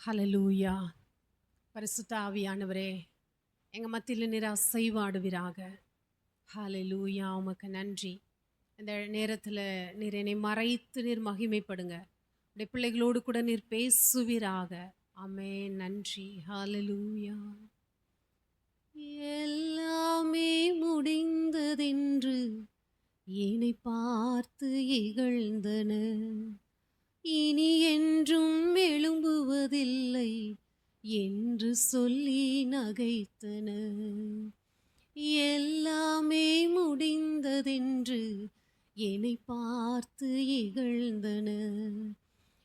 Hallelujah பரிசுத்த ஆவியானவரே எங்கள் மத்தியில் நீர் அசைவாடுவீராக. ஹலலூயா உமக்கு நன்றி. இந்த நேரத்தில் நீர் என்னை மறைத்து நீர் மகிமைப்படுங்க. உடைய பிள்ளைகளோடு கூட நீர் பேசுவீராக. அமே நன்றி. ஹலலூயா எல்லாமே முடிந்ததென்று என்னை பார்த்து இகழ்ந்தன. இனி என்றும் எழும்புவதில் என்று சொல்லி நகைத்தன. எல்லாமே முடிந்ததென்று என்னை பார்த்து இகழ்ந்தன.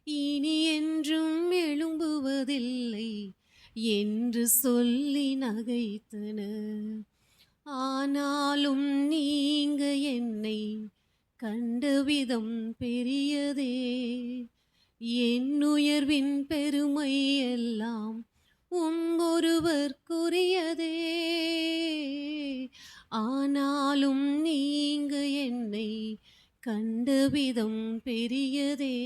இனி என்றும் எழும்புவதில்லை என்று சொல்லி நகைத்தன. ஆனாலும் நீங்க என்னை கண்ட விதம் பெரியதே. என் உயர்வின் பெருமை எல்லாம் உம் ஒருவர்க்குரியதே ஆனாலும் நீங்க என்னை கண்ட விதம் பெரியதே.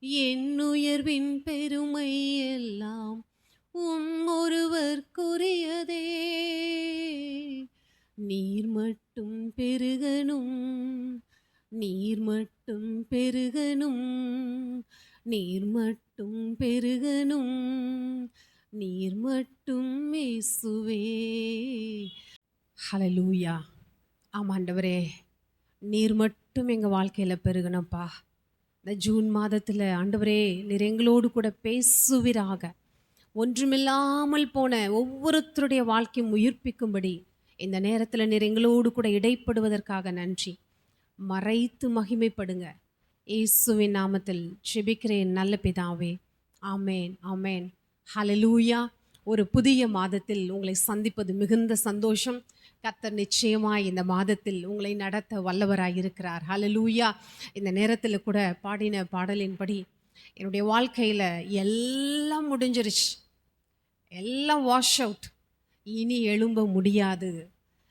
என்னுயர்வின் பெருமை எல்லாம் உம் ஒருவர்க்குரியதே நீர் மட்டும் பெருகணும். நீர் மட்டும் பெருகணும். நீர் மட்டும் பெருகணும். நீர் மட்டும் இயேசுவே ஹலலூயா ஆமாண்டவரே நீர் மட்டும் எங்கள் வாழ்க்கையில் பெருகணும்ப்பா. இந்த ஜூன் மாதத்தில் ஆண்டவரே நீர் எங்களோடு கூட பேசுவீராக. ஒன்றுமில்லாமல் போன ஒவ்வொருத்தருடைய வாழ்க்கையும் உயிர்ப்பிக்கும்படி இந்த நேரத்தில் நீர் எங்களோடு கூட இடைப்படுவதற்காக நன்றி. மறைத்து மகிமைப்படுங்க. இயேசுவின் நாமத்தில் செபிக்கிறேன் நல்ல பிதாவே ஆமேன் ஆமேன். ஹலலூயா ஒரு புதிய மாதத்தில் உங்களை சந்திப்பது மிகுந்த சந்தோஷம். கத்தர் நிச்சயமாக இந்த மாதத்தில் உங்களை நடத்த வல்லவராக இருக்கிறார். ஹலலூயா இந்த நேரத்தில் கூட பாடின பாடலின்படி என்னுடைய வாழ்க்கையில் எல்லாம் முடிஞ்சிருச்சு. எல்லாம் வாஷ் அவுட் இனி எழும்ப முடியாது.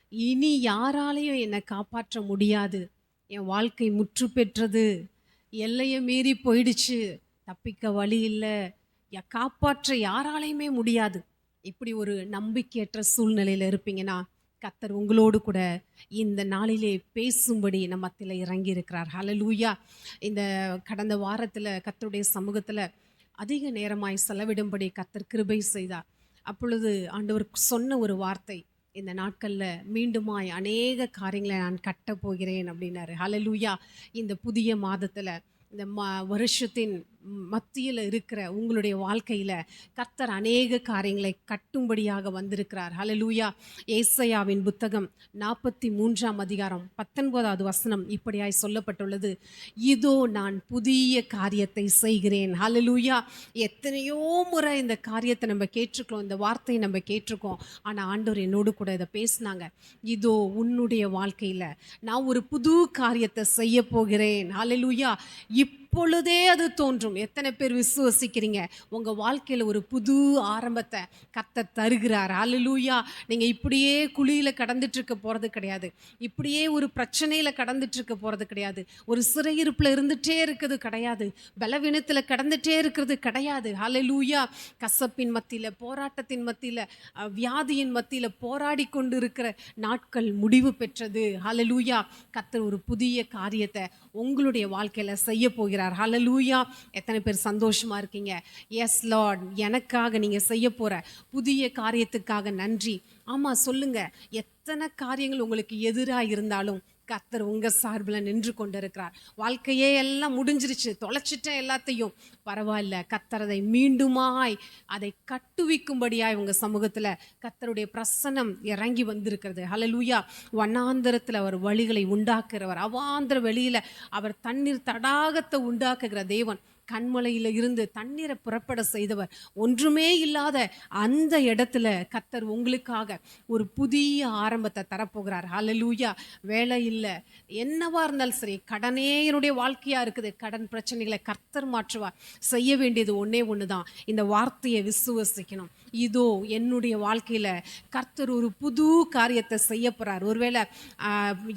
இனி யாராலையும் என்னை காப்பாற்ற முடியாது. என் வாழ்க்கை முற்று பெற்றது. எல்லையை மீறி போயிடுச்சு. தப்பிக்க வழி இல்லை. ய- காப்பாற்ற யாராலையுமே முடியாது. இப்படி ஒரு நம்பிக்கையற்ற சூழ்நிலையில் இருப்பீங்கன்னா கத்தர் உங்களோடு கூட இந்த நாளிலே பேசும்படி நம்ம மத்தியில் இறங்கி இருக்கிறார் ஹalleluya இந்த கடந்த வாரத்தில் கத்தருடைய சமூகத்தில் அதிக நேரமாய் செலவிடும்படி கத்தர் கிருபை செய்தார். அப்பொழுது ஆண்டவர் சொன்ன ஒரு வார்த்தை இந்த நாட்களில் மீண்டுமாய் அநேக காரியங்களை நான் கட்ட போகிறேன் அப்படின்னாரு. ஹலலூயா இந்த புதிய மாதத்தில் இந்த ம வருஷத்தின் மத்தியில் இருக்கிற உங்களுடைய வாழ்க்கையில் கர்த்தர் அநேக காரியங்களை கட்டும்படியாக வந்திருக்கிறார். ஹலலூயா ஏசையாவின் புத்தகம் நாற்பத்தி மூன்றாம் அதிகாரம் பத்தொன்பதாவது வசனம் இப்படியாய் சொல்லப்பட்டுள்ளது. இதோ நான் புதிய காரியத்தை செய்கிறேன். ஹலலூயா எத்தனையோ முறை இந்த காரியத்தை நம்ம கேட்டிருக்கோம் இந்த வார்த்தையை நம்ம கேட்டிருக்கோம். ஆனால் ஆண்டவர் என்னோடு கூட இதை பேசினாங்க. இதோ உன்னுடைய வாழ்க்கையில் நான் ஒரு புது காரியத்தை செய்ய போகிறேன். ஹalleluya இப்பொழுதே அது தோன்றும். எத்தனை பேர் விசுவசிக்கிறீங்க? உங்கள் வாழ்க்கையில் ஒரு புது ஆரம்பத்தை கத்த தருகிறார். அலலூயா நீங்கள் இப்படியே குழியில் கடந்துட்டுருக்க போகிறது கிடையாது. இப்படியே ஒரு பிரச்சனையில் கடந்துட்டுருக்க போகிறது கிடையாது. ஒரு சிறையிருப்பில் இருந்துகிட்டே இருக்கிறது கிடையாது. பலவீனத்தில் கடந்துகிட்டே இருக்கிறது கிடையாது. அலலூயா கசப்பின் மத்தியில் போராட்டத்தின் மத்தியில் வியாதியின் மத்தியில் போராடி கொண்டு இருக்கிற நாட்கள் முடிவு பெற்றது. அலலூயா கத்தர் ஒரு புதிய காரியத்தை உங்களுடைய வாழ்க்கையில் செய்ய போகிறார். ஹalleluya எத்தனை பேர் சந்தோஷமாக இருக்கீங்க. எஸ் லார்ட் எனக்காக நீங்கள் செய்ய போகிற புதிய காரியத்துக்காக நன்றி. ஆமாம் சொல்லுங்கள் எத்தனை காரியங்கள் உங்களுக்கு எதிராக இருந்தாலும் கத்தர் உங்கள் சார்பில் நின்று கொண்டிருக்கிறார். வாழ்க்கையே எல்லாம் முடிஞ்சிருச்சு. தொலைச்சிட்டேன் எல்லாத்தையும். பரவாயில்ல. கத்தர் அதை மீண்டுமாய் அதை கட்டுவிக்கும்படியாய் உங்கள் சமூகத்தில் கத்தருடைய பிரசன்னம் இறங்கி வந்திருக்கிறது. ஹலலூயா வண்ணாந்திரத்தில் அவர் வழிகளை உண்டாக்குறவர் அவாந்திர வெளியில் அவர் தண்ணீர் தடாகத்தை உண்டாக்குகிற தேவன். கண்மலையில் இருந்து தண்ணீரை புறப்பட செய்தவர். ஒன்றுமே இல்லாத அந்த இடத்துல கத்தர் உங்களுக்காக ஒரு புதிய ஆரம்பத்தை தரப்போகிறார். ஹalleluya வேலை இல்லை. என்னவா இருந்தாலும் சரி கடனே என்னுடைய வாழ்க்கையா இருக்குது. கடன் பிரச்சனைகளை கர்த்தர் மாற்றுவார். செய்ய வேண்டியது ஒன்றே ஒன்று தான் இந்த வார்த்தையை விசுவசிக்கணும். இதோ என்னுடைய வாழ்க்கையில் கர்த்தர் ஒரு புது காரியத்தை செய்ய போகிறார் ஒருவேளை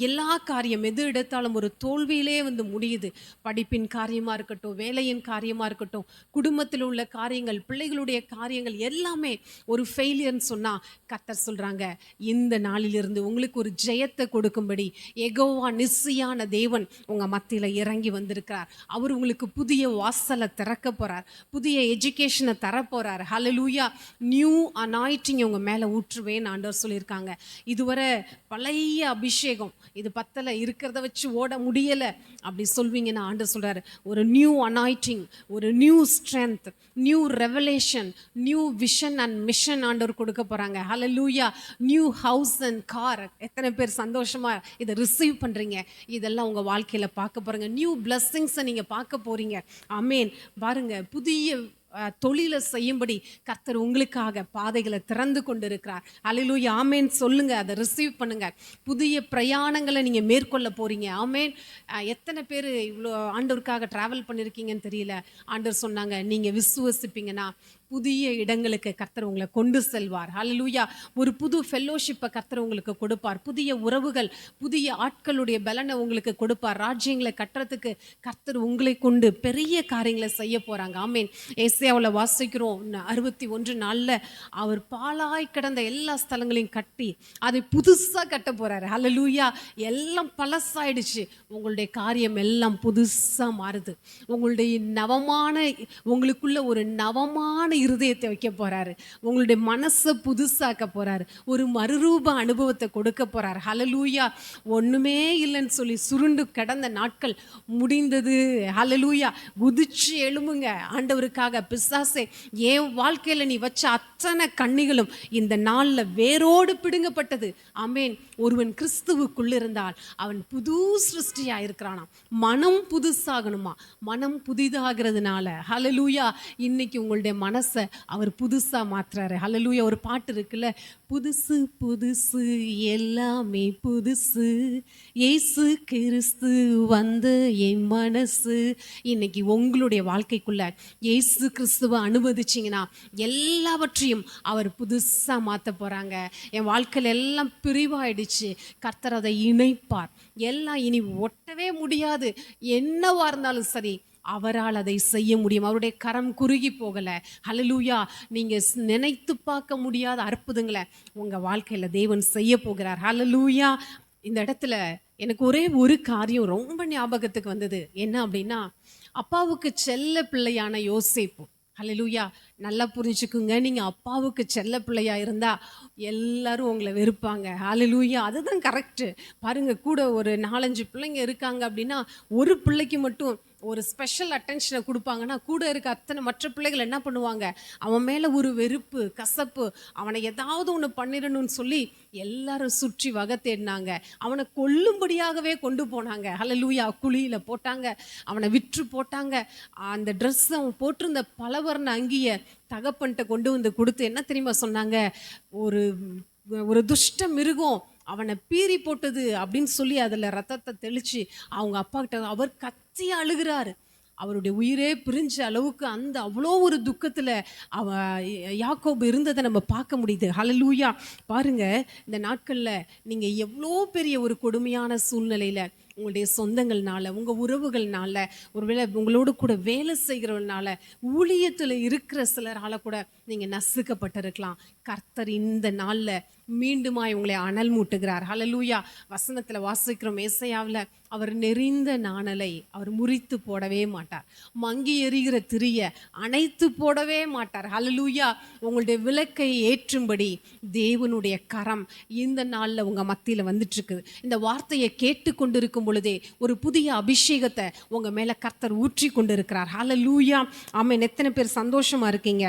எல்லா காரியம் எது எடுத்தாலும் ஒரு தோல்வியிலே வந்து முடியுது. படிப்பின் காரியமாக இருக்கட்டும் வேலையின் காரியமாக இருக்கட்டும் குடும்பத்தில் உள்ள காரியங்கள் பிள்ளைகளுடைய காரியங்கள் எல்லாமே ஒரு ஃபெயிலியர்னு சொன்னால் கர்த்தர் சொல்கிறாங்க இந்த நாளிலிருந்து உங்களுக்கு ஒரு ஜெயத்தை கொடுக்கும்படி எகோவா நிச்சயான தேவன் உங்கள் மத்தியில் இறங்கி வந்திருக்கிறார். அவர் உங்களுக்கு புதிய வாசலை திறக்க போகிறார் புதிய எஜுகேஷனை தரப்போகிறார் ஹலலூயா நியூ அனாயிட்டிங் உங்கள் மேலே ஊற்றுவேன் ஆண்டவர் சொல்லியிருக்காங்க. இதுவரை பழைய அபிஷேகம் இது பத்தலை இருக்கிறத வச்சு ஓட முடியலை அப்படி சொல்வீங்கன்னு ஆண்டவர் சொல்கிறார் ஒரு நியூ அனாயிட்டிங் ஒரு new strength new revelation new vision and mission ஆண்டவர் கொடுக்க போகிறாங்க ஹalleluya நியூ ஹவுஸ் அண்ட் கார் எத்தனை பேர் சந்தோஷமாக இதை ரிசீவ் பண்ணுறீங்க இதெல்லாம் உங்கள் வாழ்க்கையில் பார்க்க போகிறீங்க நியூ பிளஸ்ஸிங்ஸை நீங்கள் பார்க்க போகிறீங்க அமேன் பாருங்க புதிய தொழிலை செய்யும்படி கர்த்தர் உங்களுக்காக பாதைகளை திறந்து கொண்டு இருக்கிறார் அலிலூய் ஆமேன் சொல்லுங்க அதை ரிசீவ் பண்ணுங்க. புதிய பிரயாணங்களை நீங்கள் மேற்கொள்ள போறீங்க. ஆமேன் எத்தனை பேர் இவ்வளோ ஆண்டவருக்காக ட்ராவல் பண்ணியிருக்கீங்கன்னு தெரியல. ஆண்டவர் சொன்னாங்க நீங்கள் விசுவசிப்பீங்கன்னா புதிய இடங்களுக்கு கர்த்தர் உங்களை கொண்டு செல்வார். ஹலலூயா ஒரு புது ஃபெல்லோஷிப்பை கர்த்தர் உங்களுக்கு கொடுப்பார். புதிய உறவுகள் புதிய ஆட்களுடைய பலனை உங்களுக்கு கொடுப்பார். ராஜ்யங்களை கட்டுறதுக்கு கர்த்தர் உங்களை கொண்டு பெரிய காரியங்களை செய்ய போகிறாங்க ஆமேன் ஏசியாவில் வாசிக்கிறோம். அறுபத்தி ஒன்று நாளில் அவர் பாலாய் கிடந்த எல்லா ஸ்தலங்களையும் கட்டி அதை புதுசாக கட்ட போகிறார் ஹலலூயா எல்லாம் பழசாயிடுச்சு. உங்களுடைய காரியம் எல்லாம் புதுசாக மாறுது. உங்களுடைய நவமான உங்களுக்குள்ள ஒரு நவமான இருதயத்தை வைக்க போறாரு. உங்களுடைய மனசை புதுசாக்க போறாரு. ஒரு மறுரூப அனுபவத்தை கொடுக்க போறாரு. ஹலலூயா ஒண்ணுமே இல்லைன்னு சொல்லி சுருண்டு கிடந்த நாட்கள் முடிந்தது. ஹலலூயா குதிச்சு எழும்புங்க. ஆண்டவருக்காக பிசாசே என் வாழ்க்கையில நீ வச்ச அத்தனை கண்ணிகளும் இந்த நாள்ல வேரோடு பிடுங்கப்பட்டது. அமேன் ஒருவன் கிறிஸ்துவுக்குள் இருந்தால் அவன் புது சிருஷ்டியா இருக்கிறானாம் மனம் புதுசாகணுமா? மனம் புதிதாகிறதுனால. ஹலலூயா இன்னைக்கு உங்களுடைய மனசு அவர் புதுசாக மாற்றுறாரு ஹலலூயா ஒரு பாட்டு இருக்குல்ல புதுசு புதுசு எல்லாமே புதுசு. ஏசு கிறிஸ்து வந்து என் மனசு. இன்னைக்கு உங்களுடைய வாழ்க்கைக்குள்ள இயேசு கிறிஸ்துவை அனுமதிச்சிங்கன்னா எல்லாவற்றையும் அவர் புதுசாக மாற்ற போகிறாங்க என் வாழ்க்கையில் எல்லாம் பிரிவாயிடுச்சு. கர்த்தர் அதை இணைப்பார். எல்லாம் இனி ஒட்டவே முடியாது. என்னவா இருந்தாலும் சரி அவரால் அதை செய்ய முடியும். அவருடைய கரம் குறுகி போகலை. ஹலலூயா நீங்கள் நினைத்து பார்க்க முடியாத அற்புதங்களை உங்கள் வாழ்க்கையில் தேவன் செய்ய போகிறார். ஹலலூயா இந்த இடத்துல எனக்கு ஒரே ஒரு காரியம் ரொம்ப ஞாபகத்துக்கு வந்தது. என்ன அப்படின்னா அப்பாவுக்கு செல்ல பிள்ளையான யோசிப்பு. ஹலலூயா நல்லா புரிஞ்சுக்குங்க. நீங்கள் அப்பாவுக்கு செல்ல பிள்ளையா இருந்தால் எல்லாரும் உங்களை வெறுப்பாங்க. ஹலலூயா அதுதான் கரெக்ட் பாருங்கள் கூட ஒரு நாலஞ்சு பிள்ளைங்க இருக்காங்க அப்படின்னா ஒரு பிள்ளைக்கு மட்டும் ஒரு ஸ்பெஷல் அட்டென்ஷனை கொடுப்பாங்கன்னா கூட இருக்க அத்தனை மற்ற பிள்ளைகள் என்ன பண்ணுவாங்க? அவன் மேலே ஒரு வெறுப்பு கசப்பு அவனை ஏதாவது ஒன்று பண்ணிடணும்னு சொல்லி எல்லாரும் சுற்றி வகை தேடினாங்க. அவனை கொல்லும்படியாகவே கொண்டு போனாங்க. ஹalleluya குழியில் போட்டாங்க. அவனை விற்று போட்டாங்க. அந்த ட்ரெஸ் அவன் போட்டிருந்த பலவர்ண அங்கியை தகப்பன்ட்ட கொண்டு வந்து கொடுத்து என்ன தெரியுமா சொன்னாங்க? ஒரு ஒரு துஷ்ட மிருகம் அவனை பீறி போட்டது அப்படின்னு சொல்லி அதில் ரத்தத்தை தெளித்து அவங்க அப்பா கிட்ட அவர் கத்தி அழுகிறாரு. அவருடைய உயிரே பிரிஞ்ச அளவுக்கு அந்த அவ்வளோ ஒரு துக்கத்தில் அவ யாக்கோபு இருந்ததை நம்ம பார்க்க முடியுது. ஹலலூயா பாருங்கள் இந்த நாட்களில் நீங்கள் எவ்வளோ பெரிய ஒரு கொடுமையான சூழ்நிலையில் உங்களுடைய சொந்தங்கள்னால உங்கள் உறவுகள்னால ஒருவேளை உங்களோடு கூட வேலை செய்கிறவனால ஊழியத்தில் இருக்கிற சிலரால் கூட நீங்கள் நசுக்கப்பட்டிருக்கலாம். கர்த்தர் இந்த நாளில் மீண்டுமாய் உங்களை அனல் மூட்டுகிறார். ஹலலூயா வசனத்தில் வாசிக்கிறோம். ஏசையாவில் அவர் நெறிந்த நாணலை அவர் முறித்து போடவே மாட்டார். மங்கி எறிகிற திரிய அணைத்து போடவே மாட்டார். ஹலலூயா உங்களுடைய விளக்கை ஏற்றும்படி தேவனுடைய கரம் இந்த நாளில் உங்கள் மத்தியில் வந்துட்டுருக்குது இந்த வார்த்தையை கேட்டு கொண்டிருக்கும் பொழுதே ஒரு புதிய அபிஷேகத்தை உங்கள் மேலே கர்த்தர் ஊற்றி கொண்டு இருக்கிறார் ஹலலூயா ஆமாம் எத்தனை பேர் சந்தோஷமாக இருக்கீங்க?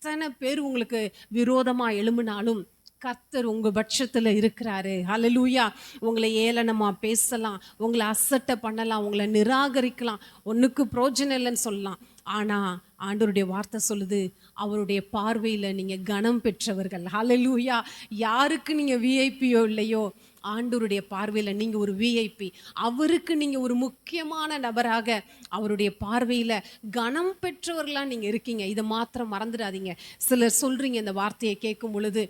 எத்தனை பேர் உங்களுக்கு விரோதமாக எழும்பினாலும் கர்த்தர் உங்கள் பட்சத்தில் இருக்கிறாரு. அலலூயா உங்களை ஏளனமா பேசலாம் உங்களை அசட்டை பண்ணலாம் உங்களை நிராகரிக்கலாம். ஒன்றுக்கு பிரோஜனம் இல்லைன்னு சொல்லலாம். ஆனால் ஆண்டவருடைய வார்த்தை சொல்லுது அவருடைய பார்வையில் நீங்கள் கனம் பெற்றவர்கள். ஹலலூயா யாருக்கு நீங்கள் விஐபியோ இல்லையோ ஆண்டவருடைய பார்வையில் நீங்கள் ஒரு விஐபி அவருக்கு நீங்கள் ஒரு முக்கியமான நபராக அவருடைய பார்வையில் கனம் பெற்றவர்களாக நீங்கள் இருக்கீங்க. இதை மாத்திரம் மறந்துடாதீங்க. சிலர் சொல்கிறீங்க இந்த வார்த்தையை கேட்கும் பொழுது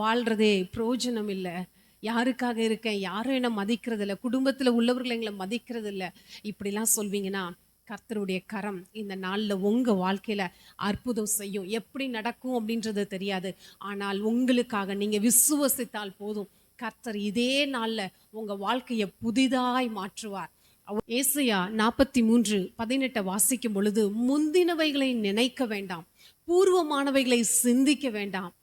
வாழ்கிறதே பிரயோஜனம் இல்லை. யாருக்காக இருக்கேன்? யாரும் என்னை மதிக்கிறதில்ல. குடும்பத்தில் உள்ளவர்கள் எங்களை மதிக்கிறதில்ல. இப்படிலாம் சொல்வீங்கன்னா கர்த்தருடைய கரம் இந்த நாளில் உங்கள் வாழ்க்கையில் அற்புதம் செய்யும். எப்படி நடக்கும் அப்படின்றது தெரியாது. ஆனால் உங்களுக்காக நீங்கள் விசுவசித்தால் போதும். கர்த்தர் இதே நாளில் உங்கள் வாழ்க்கையை புதிதாய் மாற்றுவார். ஏசையா நாற்பத்தி மூன்று பதினெட்டை வாசிக்கும் பொழுது முந்தினவைகளை நினைக்க வேண்டாம். பூர்வமானவைகளை சிந்திக்க வேண்டாம்.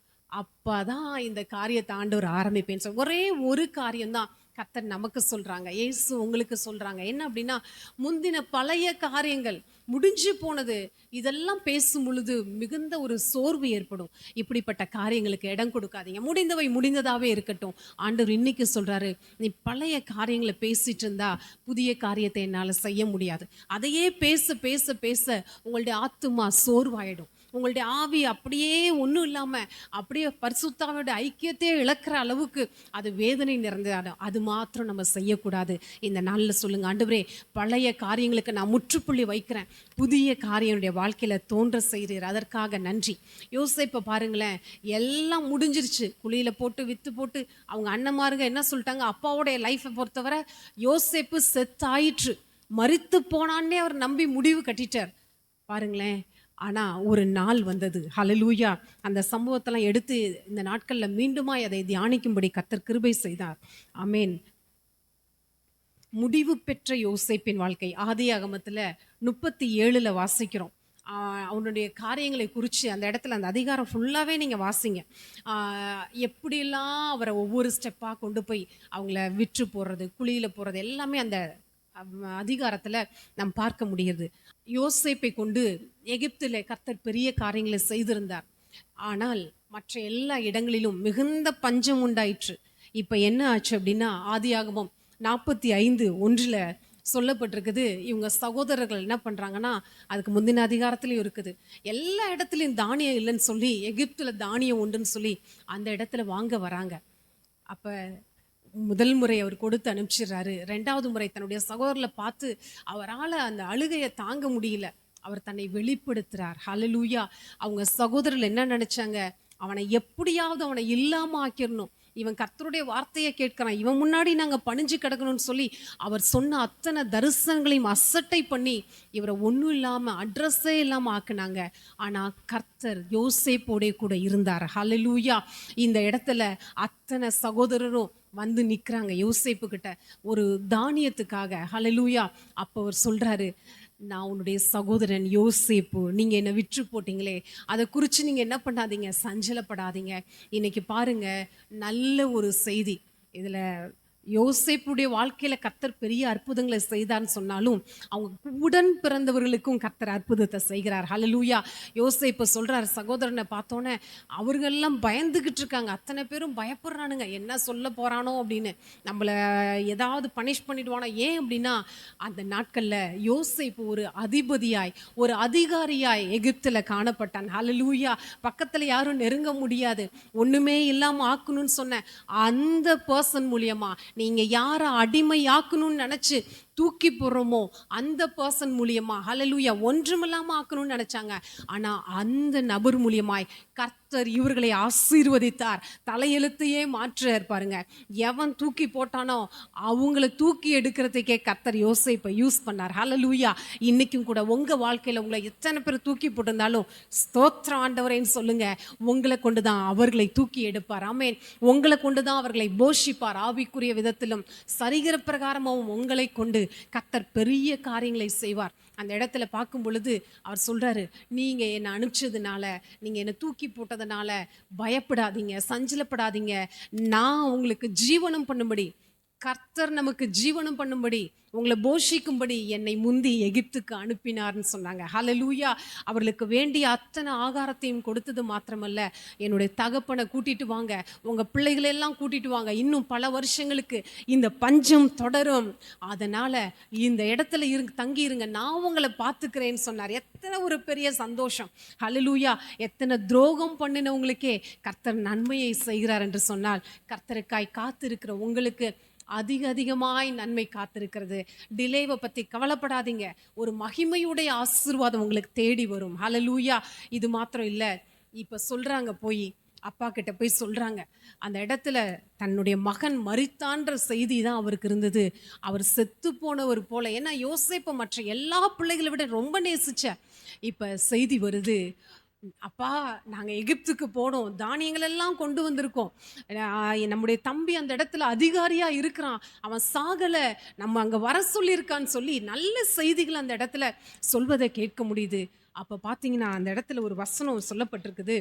அப்பதான் இந்த காரியத்தை ஆண்டவர் ஆரம்பிப்பேன். ஒரே ஒரு காரியம்தான். கத்தர் நமக்கு சொல்கிறாங்க ஏசு உங்களுக்கு சொல்கிறாங்க என்ன அப்படின்னா முந்தின பழைய காரியங்கள் முடிஞ்சு போனது இதெல்லாம் பேசும் பொழுது மிகுந்த ஒரு சோர்வு ஏற்படும். இப்படிப்பட்ட காரியங்களுக்கு இடம் கொடுக்காதீங்க. முடிந்தவை முடிந்ததாகவே இருக்கட்டும். ஆண்டவர் இன்னைக்கு சொல்கிறாரு நீ பழைய காரியங்களை பேசிட்டு இருந்தா புதிய காரியத்தை என்னால் செய்ய முடியாது. அதையே பேச பேச பேச உங்களுடைய ஆத்துமா சோர்வாயிடும். உங்களுடைய ஆவி அப்படியே ஒன்றும் இல்லாமல் அப்படியே பரிசுத்தாவோட ஐக்கியத்தையே இழக்கிற அளவுக்கு அது வேதனை நிறைந்ததாடும் அது மாத்திரம் நம்ம செய்யக்கூடாது. இந்த நாளில் சொல்லுங்க ஆண்டுவரே பழைய காரியங்களுக்கு நான் முற்றுப்புள்ளி வைக்கிறேன். புதிய காரியம் என்னுடைய வாழ்க்கையில் தோன்ற செய்கிறீர். அதற்காக நன்றி. யோசிப்பை பாருங்களேன் எல்லாம் முடிஞ்சிருச்சு. குழியில் போட்டு விற்று போட்டு அவங்க அண்ணன்மாருங்க என்ன சொல்லிட்டாங்க? அப்பாவோடைய லைஃப்பை பொறுத்தவரை யோசேப்பு செத்தாயிற்று. மறித்து போனான்னே அவர் நம்பி முடிவு கட்டிட்டார். பாருங்களேன் ஆனால் ஒரு நாள் வந்தது. ஹலலூயா அந்த சம்பவத்தெல்லாம் எடுத்து இந்த நாட்களில் மீண்டுமாய் அதை தியானிக்கும்படி கத்தர் கிருபை செய்தார். அமேன் முடிவு பெற்ற யோசேப்பின் வாழ்க்கை. ஆதி அகமத்தில் முப்பத்தி ஏழில் வாசிக்கிறோம் அவனுடைய காரியங்களை குறித்து அந்த இடத்துல அந்த அதிகாரம் ஃபுல்லாகவே நீங்கள் வாசிங்க. எப்படியெல்லாம் அவரை ஒவ்வொரு ஸ்டெப்பாக கொண்டு போய் அவங்கள விற்று போடுறது குழியில் போடுறது எல்லாமே அந்த அதிகாரத்தில் நாம் பார்க்க முடியுது யோசேப்பை கொண்டு எகிப்தில் கர்த்தர் பெரிய காரியங்களை செய்திருந்தார். ஆனால் மற்ற எல்லா இடங்களிலும் மிகுந்த பஞ்சம் உண்டாயிற்று. இப்போ என்ன ஆச்சு அப்படின்னா ஆதியாகமம் நாற்பத்தி ஐந்து ஒன்றில் சொல்லப்பட்டிருக்குது இவங்க சகோதரர்கள் என்ன பண்ணுறாங்கன்னா அதுக்கு முந்தின அதிகாரத்துலையும் இருக்குது. எல்லா இடத்துலையும் தானியம் இல்லைன்னு சொல்லி எகிப்தில் தானியம் உண்டுன்னு சொல்லி அந்த இடத்துல வாங்க வராங்க. அப்போ முதல் முறை அவர் கொடுத்து அனுப்பிச்சிடுறாரு. ரெண்டாவது முறை தன்னுடைய சகோதரரை பார்த்து அவரால் அந்த அழுகையை தாங்க முடியல. அவர் தன்னை வெளிப்படுத்துகிறார் ஹலலூயா அவங்க சகோதரர்கள் என்ன நினச்சாங்க? அவனை எப்படியாவது அவனை இல்லாமல் ஆக்கிடணும் இவன் கர்த்தருடைய வார்த்தையை கேட்கிறான். இவன் முன்னாடி நாங்கள் பணிஞ்சு கிடக்கணும்னு சொல்லி அவர் சொன்ன அத்தனை தரிசனங்களையும் அசட்டை பண்ணி இவரை ஒன்றும் இல்லாமல் அட்ரஸே இல்லாமல் ஆக்குனாங்க. ஆனால் கர்த்தர் யோசேப்போடே கூட இருந்தார். ஹலலூயா இந்த இடத்துல அத்தனை சகோதரரும் வந்து நிற்கிறாங்க யோசேப்பு கிட்ட ஒரு தானியத்துக்காக. ஹலலூயா அப்போ அவர் சொல்கிறாரு நான் உன்னுடைய சகோதரன் யோசேப்பு. நீங்கள் என்னை விற்று போட்டிங்களே. அதை குறித்து நீங்கள் என்ன பண்ணாதீங்க? சஞ்சலப்படாதீங்க. இன்னைக்கு பாருங்கள் நல்ல ஒரு செய்தி. இதில் யோசிப்புடைய வாழ்க்கையில் கர்த்தர் பெரிய அற்புதங்களை செய்தான்னு சொன்னாலும் அவங்க உடன் பிறந்தவர்களுக்கும் கர்த்தர் அற்புதத்தை செய்கிறார். ஹலலூயா யோசேப்பு சொல்கிறார் சகோதரனை பார்த்தோன்னே அவர்கள்லாம் பயந்துக்கிட்டு இருக்காங்க. அத்தனை பேரும் பயப்படுறானுங்க. என்ன சொல்ல போகிறானோ அப்படின்னு. நம்மளை ஏதாவது பனிஷ் பண்ணிடுவானோ? ஏன் அப்படின்னா அந்த நாட்களில் யோசேப்பு ஒரு அதிபதியாய் ஒரு அதிகாரியாய் எகிப்தில் காணப்பட்டான். ஹலலூயா பக்கத்தில் யாரும் நெருங்க முடியாது. ஒன்றுமே இல்லாமல் ஆக்கணும்னு சொன்ன அந்த பர்சன் மூலியமாக நீங்கள் யாரை அடிமையாக்கணும்னு நினச்சி தூக்கி போடுறோமோ அந்த பர்சன் மூலியமா ஹலலூயா ஒன்றுமில்லாமல் ஆக்கணும்னு நினச்சாங்க. ஆனால் அந்த நபர் மூலியமாய் கர்த்தர் இவர்களை ஆசீர்வதித்தார். தலையெழுத்தையே மாற்ற பாருங்க. எவன் தூக்கி போட்டானோ அவங்கள தூக்கி எடுக்கிறதுக்கே கர்த்தர் இப்போ யூஸ் பண்ணார். ஹலலூயா இன்றைக்கும் கூட உங்கள் வாழ்க்கையில் உங்களை எத்தனை பேர் தூக்கி போட்டிருந்தாலும் ஸ்தோத்திர ஆண்டவரேன்னு சொல்லுங்கள் உங்களை கொண்டு தான் அவர்களை தூக்கி எடுப்பார். ஆமேன் உங்களை கொண்டு தான் அவர்களை போஷிப்பார். ஆவிக்குரிய விதத்திலும் சரிகிற பிரகாரமாகவும் உங்களை கொண்டு கத்தர் பெரிய காரியங்களை செய்வார். அந்த இடத்துல பார்க்கும் பொழுது அவர் சொல்றாரு நீங்க என்னை அனுப்பிச்சதுனால நீங்க என்னை தூக்கி போட்டதுனால பயப்படாதீங்க சஞ்சலப்படாதீங்க. நான் உங்களுக்கு ஜீவனம் பண்ணும்படி கர்த்தர் நமக்கு ஜீவனம் பண்ணும்படி உங்களை போஷிக்கும்படி என்னை முந்தி எகிப்துக்கு அனுப்பினார்னு சொன்னாங்க. ஹலலூயா அவர்களுக்கு வேண்டிய அத்தனை ஆகாரத்தையும் கொடுத்தது மாத்திரமல்ல. என்னுடைய தகப்பனை கூட்டிட்டு வாங்க. உங்கள் பிள்ளைகளெல்லாம் கூட்டிட்டு வாங்க. இன்னும் பல வருஷங்களுக்கு இந்த பஞ்சம் தொடரும். அதனால் இந்த இடத்துல இரு தங்கி இருங்க நான் உங்களை பார்த்துக்கிறேன்னு சொன்னார். எத்தனை ஒரு பெரிய சந்தோஷம். ஹலலூயா எத்தனை துரோகம் பண்ணினவங்களுக்கே கர்த்தர் நன்மையை செய்கிறார் என்று சொன்னால் கர்த்தருக்காய் காத்திருக்கிற உங்களுக்கு அதிக அதிகமாய் நன்மை காத்திருக்கிறது. டிலேவை பற்றி கவலைப்படாதீங்க. ஒரு மகிமையுடைய ஆசீர்வாதம் உங்களுக்கு தேடி வரும். ஹalleluya இது மாத்திரம் இல்லை. இப்போ சொல்கிறாங்க போய் அப்பா கிட்ட போய் சொல்கிறாங்க அந்த இடத்துல தன்னுடைய மகன் மரித்தான்ற செய்தி தான் அவருக்கு இருந்தது. அவர் செத்து போனவர் போல. ஏன்னா யோசிப்ப மற்ற எல்லா பிள்ளைகளை விட ரொம்ப நேசிச்ச. இப்போ செய்தி வருது. அப்பா நாங்கள் எகிப்துக்கு போனோம். தானியங்கள் எல்லாம் கொண்டு வந்திருக்கோம். நம்முடைய தம்பி அந்த இடத்துல அதிகாரியாக இருக்கிறான். அவன் சாகலை. நம்ம அங்கே வர சொல்லியிருக்கான்னு சொல்லி நல்ல செய்திகள் அந்த இடத்துல சொல்வதை கேட்க முடியுது. அப்போ பார்த்தீங்கன்னா அந்த இடத்துல ஒரு வசனம் சொல்லப்பட்டிருக்குது.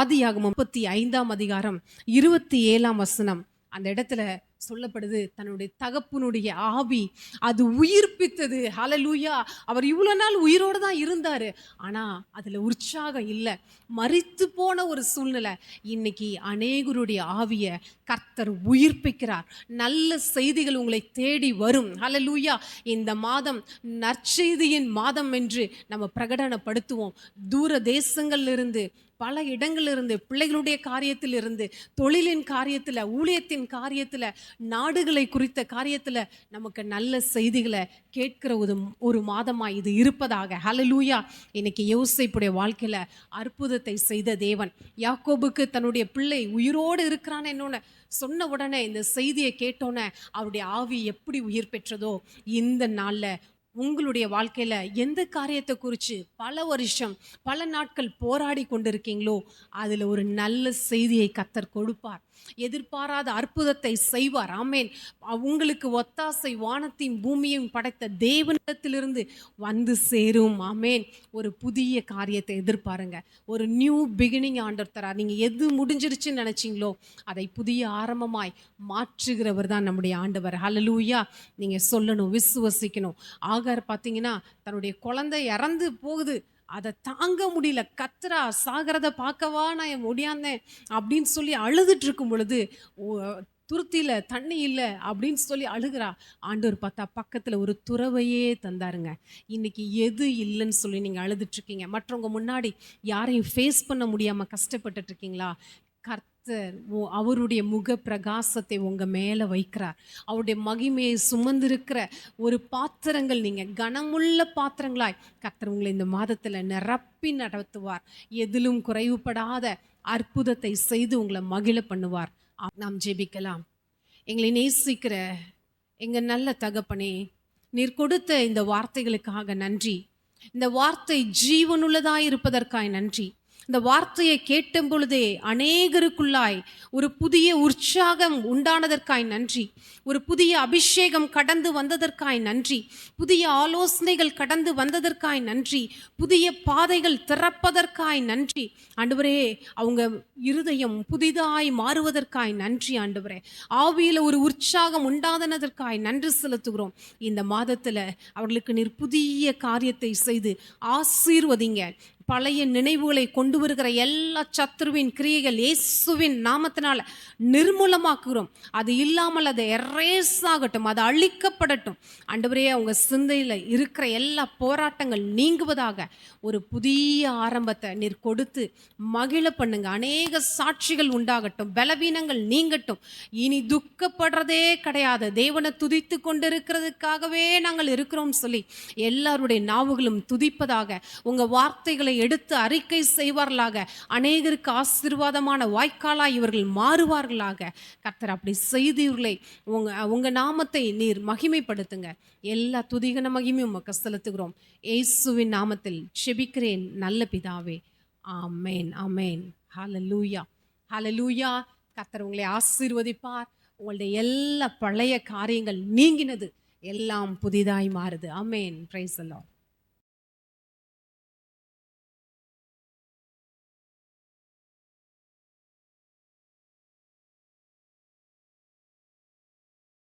ஆதியாகும் முப்பத்தி ஐந்தாம் அதிகாரம் இருபத்தி ஏழாம் வசனம். அந்த இடத்துல சொல்லப்படுது. தன்னுடைய தகப்பனுடைய ஆவி அது உயிர்ப்பித்தது. ஹலலூயா அவர் இவ்வளோ நாள் உயிரோடு தான் இருந்தார். ஆனால் அதில் உற்சாகம் இல்லை. மறித்து போன ஒரு சூழ்நிலை. இன்னைக்கு அநேகருடைய ஆவியை கர்த்தர் உயிர்ப்பிக்கிறார். நல்ல செய்திகள் உங்களை தேடி வரும். ஹலலூயா இந்த மாதம் நற்செய்தியின் மாதம் என்று நம்ம பிரகடனப்படுத்துவோம். தூர தேசங்கள்லிருந்து பல இடங்களிலிருந்து பிள்ளைகளுடைய காரியத்தில் இருந்து தொழிலின் காரியத்தில் ஊழியத்தின் காரியத்தில் நாடுகளை குறித்த காரியத்தில் நமக்கு நல்ல செய்திகளை கேட்கிற ஒரு ஒரு மாதமாக இது இருப்பதாக. ஹலலூயா இன்னைக்கு யோசிப்புடைய வாழ்க்கையில் அற்புதத்தை செய்த தேவன். யாக்கோபுக்கு தன்னுடைய பிள்ளை உயிரோடு இருக்கிறான்னு என்னோட சொன்ன உடனே இந்த செய்தியை கேட்டோன்னே அவருடைய ஆவி எப்படி உயிர் பெற்றதோ இந்த நாளில் உங்களுடைய வாழ்க்கையில் எந்த காரியத்தை குறித்து பல வருஷம் பல நாட்கள் போராடி கொண்டிருக்கீங்களோ அதில் ஒரு நல்ல செய்தியை கத்தர் கொடுப்பார். எதிர்பாராத அற்புதத்தை செய்வார். ஆமேன். உங்களுக்கு ஒத்தாசை வானத்தையும் பூமியையும் படைத்த தேவனிடத்திலிருந்து வந்து சேரும். ஆமேன். ஒரு புதிய காரியத்தை எதிர்பாருங்க. ஒரு நியூ பிகினிங் ஆண்டர் தரார். நீங்கள் எது முடிஞ்சிருச்சுன்னு நினச்சிங்களோ அதை புதிய ஆரம்பமாய் மாற்றுகிறவர் தான் நம்முடைய ஆண்டவர். ஹலலூயா நீங்கள் சொல்லணும் விசுவசிக்கணும். ஆகார் பார்த்தீங்கன்னா தன்னுடைய குழந்தை இறந்து போகுது. அதை தாங்க முடியல. கத்துறா சாகிறத பார்க்கவா நான் முடியாந்தேன் அப்படின்னு சொல்லி அழுதுட்டு இருக்கும் பொழுது ஓ- தண்ணி இல்லை அப்படின்னு சொல்லி அழுகிறா. ஆண்டவர் பார்த்தா பக்கத்தில் ஒரு துறவையே தந்தாருங்க. இன்னைக்கு எது இல்லைன்னு சொல்லி நீங்கள் அழுதுட்ருக்கீங்க மற்றவங்க முன்னாடி யாரையும் ஃபேஸ் பண்ண முடியாமல் கஷ்டப்பட்டுட்ருக்கீங்களா கர்த்தர் ஓ- அவருடைய முக பிரகாசத்தை உங்கள் மேலே வைக்கிறார். அவருடைய மகிமையை சுமந்திருக்கிற ஒரு பாத்திரங்கள் நீங்கள் கனமுள்ள பாத்திரங்களாய். கர்த்தர் உங்களை இந்த மாதத்தில் நிரப்பி நடத்துவார். எதிலும் குறைவுபடாத அற்புதத்தை செய்து உங்களை மகிழ பண்ணுவார். நாம் ஜெபிக்கலாம். எங்களை நேசிக்கிற எங்கள் நல்ல தகப்பனே நீர் கொடுத்த இந்த வார்த்தைகளுக்காக நன்றி. இந்த வார்த்தை ஜீவனுள்ளதாக இருப்பதற்காய் நன்றி. இந்த வார்த்தையை கேட்டும் பொழுதே அநேகருக்குள்ளாய் ஒரு புதிய உற்சாகம் உண்டானதற்காய் நன்றி. ஒரு புதிய அபிஷேகம் கடந்து வந்ததற்காய் நன்றி. புதிய ஆலோசனைகள் கடந்து வந்ததற்காய் நன்றி. புதிய பாதைகள் திறப்பதற்காய் நன்றி. ஆண்டவரே அவங்க இருதயம் புதிதாய் மாறுவதற்காய் நன்றி ஆண்டவரே. ஆவியில் ஒரு உற்சாகம் உண்டாதனதற்காய் நன்றி செலுத்துகிறோம். இந்த மாதத்தில் அவர்களுக்கு நீர் புதிய காரியத்தை செய்து ஆசீர்வதிங்க. பழைய நினைவுகளை கொண்டு வருகிற எல்லா சத்ருவின் கிரியைகள் இயேசுவின் நாமத்தினால நிர்மூலமாக்குகிறோம். அது இல்லாமல் அது எரேஸ் ஆகட்டும் அது அழிக்கப்படட்டும். ஆண்டவரே அவங்க சிந்தையில் இருக்கிற எல்லா போராட்டங்கள் நீங்குவதாக ஒரு புதிய ஆரம்பத்தை நீர் கொடுத்து மகிழ பண்ணுங்க. அநேக சாட்சிகள் உண்டாகட்டும் பலவீனங்கள் நீங்கட்டும். இனி துக்கப்படுறதே கிடையாது. தேவனை துதித்து கொண்டிருக்கிறதுக்காகவே நாங்கள் இருக்கிறோம் சொல்லி எல்லாருடைய நாவுகளும் துதிப்பதாக உங்கள் வார்த்தைகளை எடுத்து அறிக்கை செய்வார்களாக. அநேகருக்கு ஆசீர்வாதமான வாய்க்காலாக இவர்கள் மாறுவார்களாக. கர்த்தர் அப்படி செய்தீர்களே. உங்க உங்க நாமத்தை நீர் மகிமைப்படுத்துங்க. எல்லா துதிகன மகிமையும் உமக்கு செலுத்துகிறோம். இயேசுவின் நாமத்தில் செபிக்கிறேன் நல்ல பிதாவே. ஆமேன் ஆமேன். ஹல லூயா கர்த்தர் உங்களை ஆசீர்வதிப்பார். உங்களுடைய எல்லா பழைய காரியங்கள் நீங்கினது எல்லாம் புதிதாய் மாறுது. அமேன் பிரைஸ் அல்லாஹ்